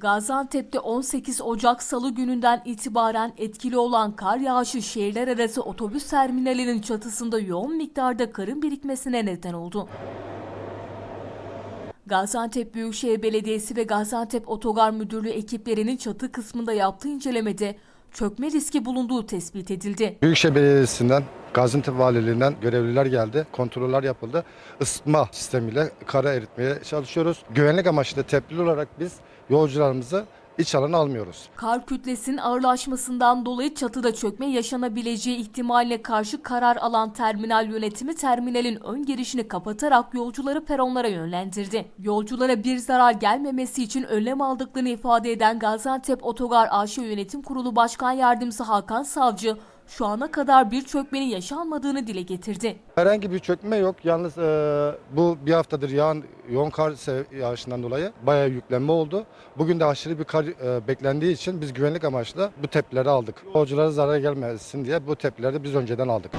Gaziantep'te 18 Ocak Salı gününden itibaren etkili olan kar yağışı şehirler arası otobüs terminalinin çatısında yoğun miktarda karın birikmesine neden oldu. Gaziantep Büyükşehir Belediyesi ve Gaziantep Otogar Müdürlüğü ekiplerinin çatı kısmında yaptığı incelemede çökme riski bulunduğu tespit edildi. Büyükşehir Belediyesi'nden, Gaziantep Valiliğinden görevliler geldi. Kontroller yapıldı. Isıtma sistemiyle kara eritmeye çalışıyoruz. Güvenlik amaçlı tepkili olarak biz yolcularımızı iç alana almıyoruz. Kar kütlesinin ağırlaşmasından dolayı çatıda çökme yaşanabileceği ihtimaline karşı karar alan terminal yönetimi terminalin ön girişini kapatarak yolcuları peronlara yönlendirdi. Yolculara bir zarar gelmemesi için önlem aldıklarını ifade eden Gaziantep Otogar AŞ Yönetim Kurulu Başkan Yardımcısı Hakan Savcı, şu ana kadar bir çökmenin yaşanmadığını dile getirdi. Herhangi bir çökme yok. Yalnız e, bu bir haftadır yağan yoğun kar yağışından dolayı bayağı yüklenme oldu. Bugün de aşırı bir kar e, beklendiği için biz güvenlik amaçlı bu tepkileri aldık. Yolculara zarar gelmesin diye bu tepkileri biz önceden aldık.